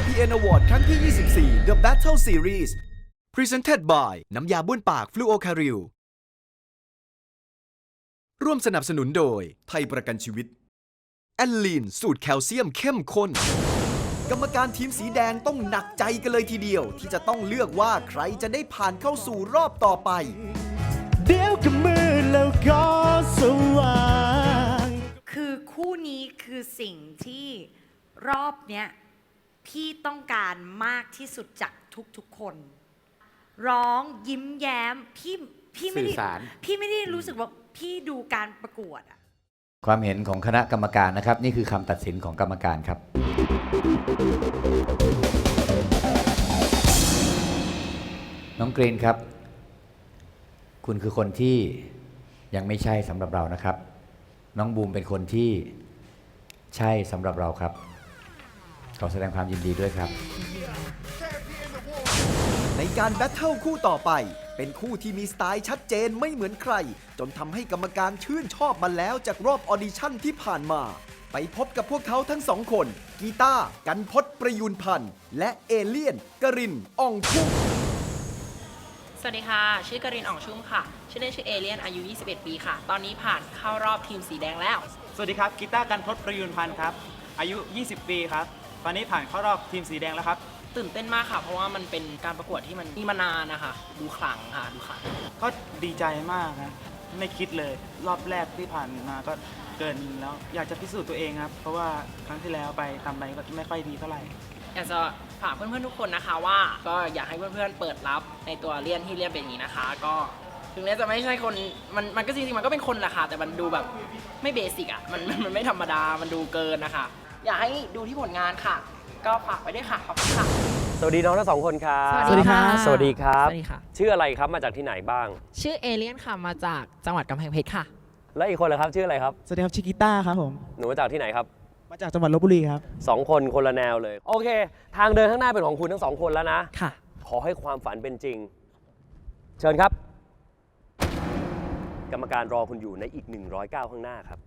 KPN Award ครั้งที่ 24 The Battle Series Presented by น้ำยาบ้วนปากฟลูโอคาริลร่วมสนับสนุนโดยไทยประกันชีวิต แอนลีน สูตรแคลเซียมเข้มข้น กรรมการทีมสีแดงต้องหนักใจกันเลยทีเดียว ที่จะต้องเลือกว่าใครจะได้ผ่านเข้าสู่รอบต่อไป เดี๋ยวก็มืดแล้วก็สว่าง คือคู่นี้คือสิ่งที่รอบเนี้ย พี่ต้องการมากที่สุดจากทุกๆคน ร้องยิ้มแย้ม พี่พี่ไม่ได้สื่อสาร พี่ไม่ได้รู้สึกว่าพี่ดูการประกวดอะ ความเห็นของคณะกรรมการนะครับ นี่คือคำตัดสินของกรรมการครับ น้องกรีนครับ คุณคือคนที่ยังไม่ใช่สำหรับเรานะครับ น้องบูมเป็นคนที่ใช่สำหรับเราครับ ขอแสดงความยินดีด้วยครับ ในการแบทเทิลคู่ต่อไป เป็นคู่ที่มีสไตล์ชัดเจนไม่เหมือนใคร จนทำให้กรรมการชื่นชอบมาแล้วจากรอบออดิชั่นที่ผ่านมา ไปพบกับพวกเขาทั้งสองคน กีตาร์กันพศประยูนพันธ์และเอเลียน กรินอ่องพุ่มสวัสดีค่ะ ชื่อกรินอ่องชุ่มค่ะ ชื่อเล่นชื่อเอเลียน อายุ 21 ปีค่ะ ตอนนี้ผ่านเข้ารอบทีมสีแดงแล้ว สวัสดีครับ กีตาร์กันพศประยูนพันธ์ครับ อายุ 20 ปีครับ ตอนนี้ผ่านเข้ารอบทีมสีแดงแล้วครับ ตื่นเต้นมากค่ะ เพราะว่ามันเป็นการประกวดที่มันมีมานานนะคะดูขลังค่ะดูขลังก็ดีใจมากนะไม่คิดเลย รอบแรกที่ผ่านมาก็เกินแล้วอยากจะพิสูจน์ตัวเองครับ เพราะว่าครั้งที่แล้วไปทำไปก็ไม่ค่อยดีเท่าไหร่อยากจะฝากเพื่อนๆทุกคนนะคะว่า ก็อยากให้เพื่อนๆเปิดรับในตัวเลียนที่เลียนเป็นอย่างนี้นะคะ ก็ถึงเลียนจะไม่ใช่คนมันมันก็จริงๆมันก็เป็นคนแหละค่ะแต่มันดูแบบไม่เบสิกอะมันมันมันไม่ธรรมดามันดูเกินนะคะ อยากให้ดูที่ผลงานค่ะ ก็ฝากไว้ด้วยค่ะขอบคุณค่ะ สวัสดีน้องทั้งสองคนครับสวัสดีค่ะ สวัสดีครับ สวัสดีค่ะ ชื่ออะไรครับมาจากที่ไหนบ้าง ชื่อเอเลียนค่ะ มาจากจังหวัดกำแพงเพชรค่ะ และอีกคนล่ะครับ ชื่ออะไรครับ สวัสดีครับชิกิต้าครับผม หนูมาจากที่ไหนครับ มาจากจังหวัดลบบุรีครับ สองคนคนละแนวเลย โอเค ทางเดินข้างหน้าเป็นของคุณทั้งสองคนแล้วนะ ค่ะ ขอให้ความฝันเป็นจริง เชิญครับ กรรมการรอคุณอยู่ในอีก 100ก้าวข้างหน้าครับ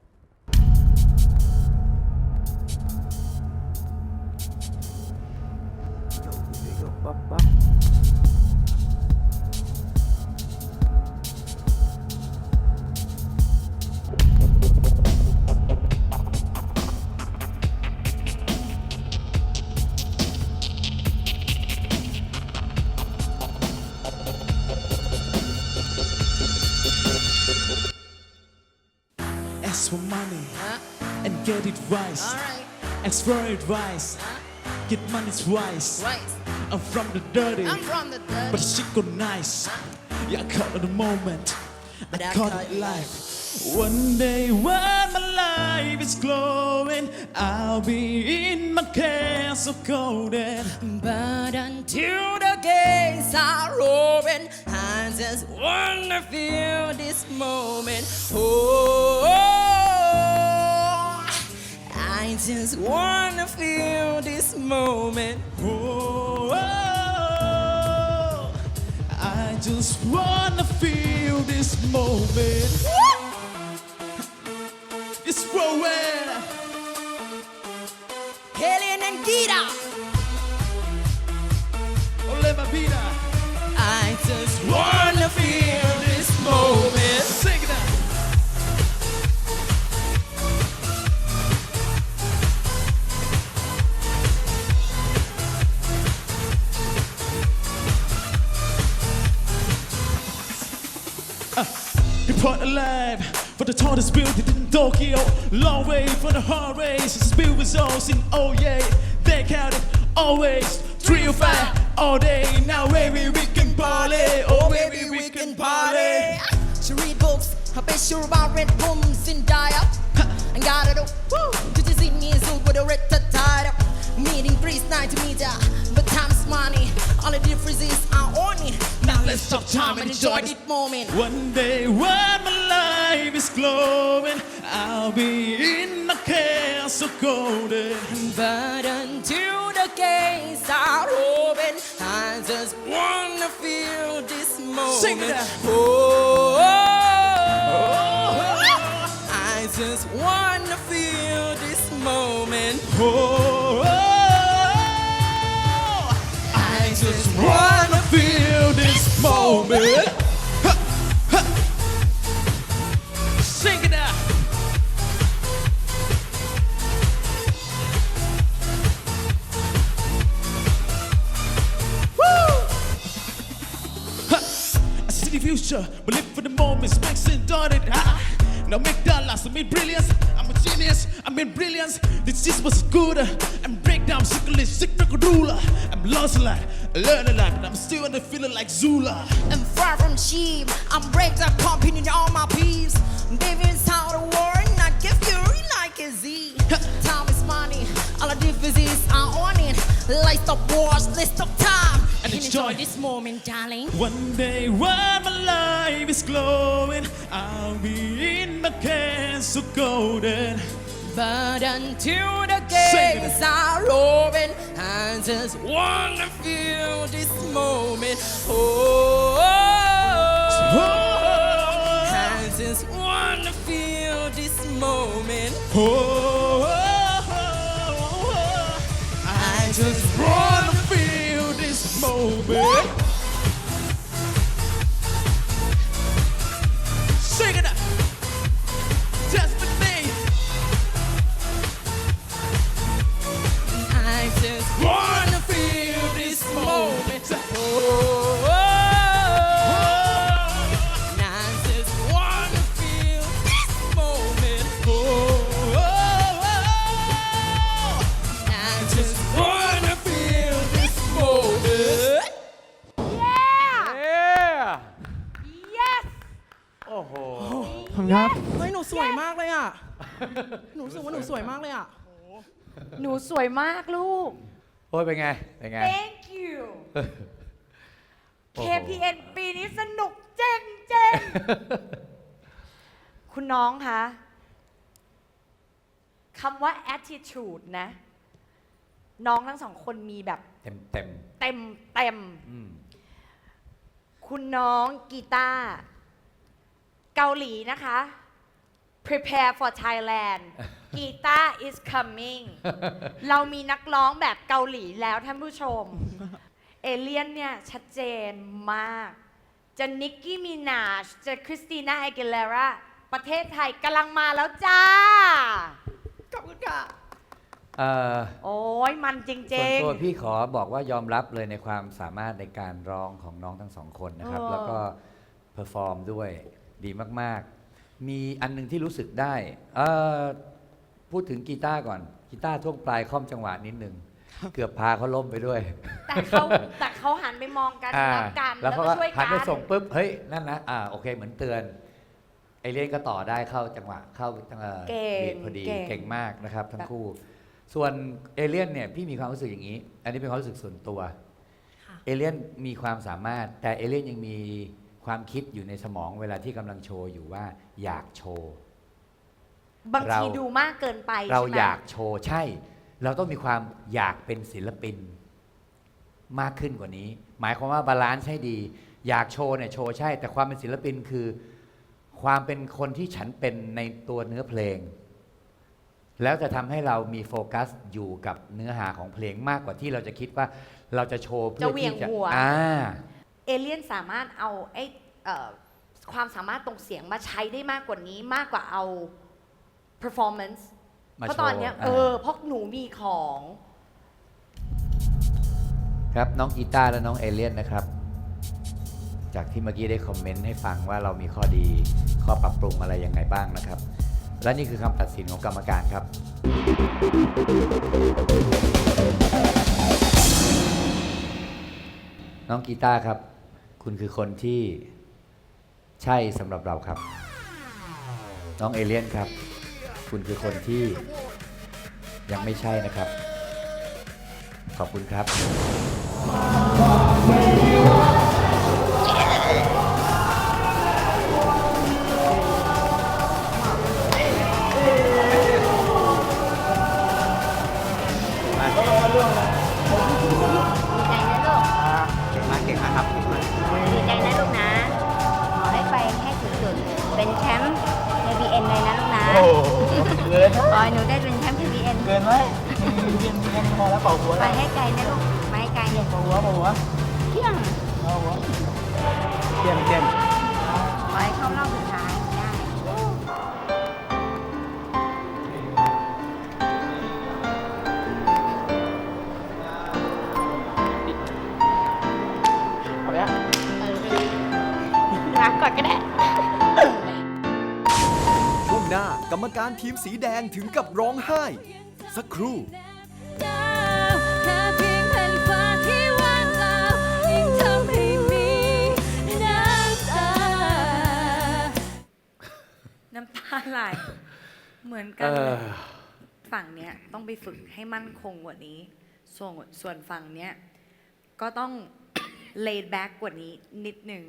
Ask for money and get it right. Ask for advice. Get money twice I'm from the dirty. But the shit go nice. Yeah I call it the moment. I call it life. One day when my life is glowing I'll be in my castle golden. But until the gates are open, I just wanna feel this moment. Oh, I just wanna feel this moment. Oh, just wanna feel this moment. Report alive for the tallest building in Tokyo. Long way for the hard race. Spill results in oh yeah. They count it always. Three or five all day. Now baby we can party. Oh baby we can party. She read books, I bet sure about red rooms in dire. I gotta do, woo, did you see me so with a red Now let's time and enjoy this moment. One day when my life is glowing, I'll be in my castle golden. But until the gates are open, I just wanna feel this moment. Sing it out. Oh, I just wanna feel this moment. Oh, moment. Ha, ha. Sing it out. I see the future, but live for the moments, max and. Ah. Now make dollars, I mean brilliance. I'm a genius, I mean brilliance. This is what's good. I'm breakdown, sickly, sick ruler. I'm lost a lot, learn a lot, but I'm still in the feeling like Zula. I'm far from cheap. I'm that pumping in all my peeps. Baby, it's how the war and not get fury like a Z. Time is money. All the differences are on it. Let's stop wars, let's stop time. And enjoy. enjoy this moment, darling. One day when my life is glowing, I'll be in my castle golden. But until the gates are open, I just wanna feel this moment. Oh, I just wanna feel this moment. Oh, I just wanna feel this moment. Moment. Oh, and I just wanna feel this moment. Oh, I just wanna feel this moment. yes โอ้โหครับ เฮ้ยหนูสวยมากเลยอะ หนูรู้สึกว่าหนูสวยมากเลยอะ หนูสวยมากลูก โอ้ยเป็นไง เป็นไง thank you โอ้โห KPN ปีนี้สนุกเจ๋งเจ๋งคุณน้องคะคำว่า attitude นะ น้องทั้งสองคนมีแบบเต็มเต็มเต็มเต็มอืมคุณน้องกีตาร์เกาหลีนะคะ prepare for Thailand กีตาร์ is coming เรามีนักร้องแบบเกาหลีแล้วท่านผู้ชม เอเลียนเนี่ยชัดเจนมาก จะนิกกี้มินาชจะคริสติน่าเอเกเลราประเทศไทยกำลังมาแล้วจ้า ขอบคุณค่ะ เอ่อโอ้ยมันจส่วนริงตัวพี่ขอบอกว่ายอมรับเลยในความสามารถในการร้องของน้องทั้งสองคนนะครับ เออ แล้วก็เพอร์ฟอร์มด้วยดีมากๆ มีอันหนึงที่รู้สึกได้เอ่อพูดถึงกีตาร์ก่อน กีตาร์ท่วงปลายค่อมจังหวะนิดนึง เกือบพาเขาล้มไปด้วยๆแต่เขาแต่เขาหันไปมองกันอ่ารักกันแล้วแล้วเขาก็ก็ช่วยหันกัไปนส่งปุ๊บเฮ้ยนั่นนะอ่าโอเคเหมือนเตือนไอเลียนก็ต่อได้เข้าจังหวะเข้าเอ่อเก่งบีทพอดีเก่งเก่งมากนะครับทั้แบงบคู่ ส่วนเอเลียนเนี่ยพี่มีความรู้สึกอย่างนี้ อันนี้เป็นความรู้สึกส่วนตัว เอเลียนมีความสามารถ แต่เอเลียนยังมี ความคิดอยู่ในสมองเวลาที่กำลังโชว์อยู่ว่าอยากโชว์ บางทีเราดูมากเกินไปเราใช่ไหมอยากโชว์ใช่ เราต้องมีความอยากเป็นศิลปิน มากขึ้นกว่านี้ หมายความว่าบาลานซ์ให้ดี อยากโชว์เนี่ยโชว์ใช่ แต่ความเป็นศิลปินคือ ความเป็นคนที่ฉันเป็นในตัวเนื้อเพลง แล้วจะทำให้เรามีโฟกัสอยู่กับเนื้อหาของเพลงมากกว่าที่เราจะคิดว่า เราจะโชว์เพื่จะอเหวี่ยงที่จะหัว อ่า เอเลียนสามารถเอาไอ้เอ่อ ความสามารถตรงเสียงมาใช้ได้มากกว่านี้มากกว่าเอา performance มาเพราะโชว์ตอนเนี้ยอ่าเออเพราะหนูมีของ ครับน้องกีตาร์และน้องเอเลียนนะครับ จากที่เมื่อกี้ได้คอมเมนต์ให้ฟังว่าเรามีข้อดีข้อปรับปรุงอะไรยังไงบ้างนะครับ และนี่คือคำตัดสินของกรรมการครับ น้องกีตาร์ครับ คุณคือคนที่ ใช่สำหรับเราครับ น้องเอเลียนครับ คุณคือคนที่ยังไม่ใช่นะครับ ขอบคุณครับ แล้วเป่าหัวไปแล้วให้ไกลนะลูกไปให้ไกลเป่าหัวเป่าหัวเที่ยงเป่าหัวเยี่ยมเยี่ยมขอให้เข้ารอบสุดท้ายได้เอาไปอะรักก่อนก็ได้ ช่วงหน้ากรรมการทีมสีแดงถึงกับร้องไห้ สักครู่ น้ำตาไหลเหมือนกันเลยฝั่งเนี้ยต้องไปฝึกให้มั่นคงกว่านี้ ส่วนส่วนฝั่งเนี้ยก็ต้อง laid back กว่านี้นิดหนึ่ง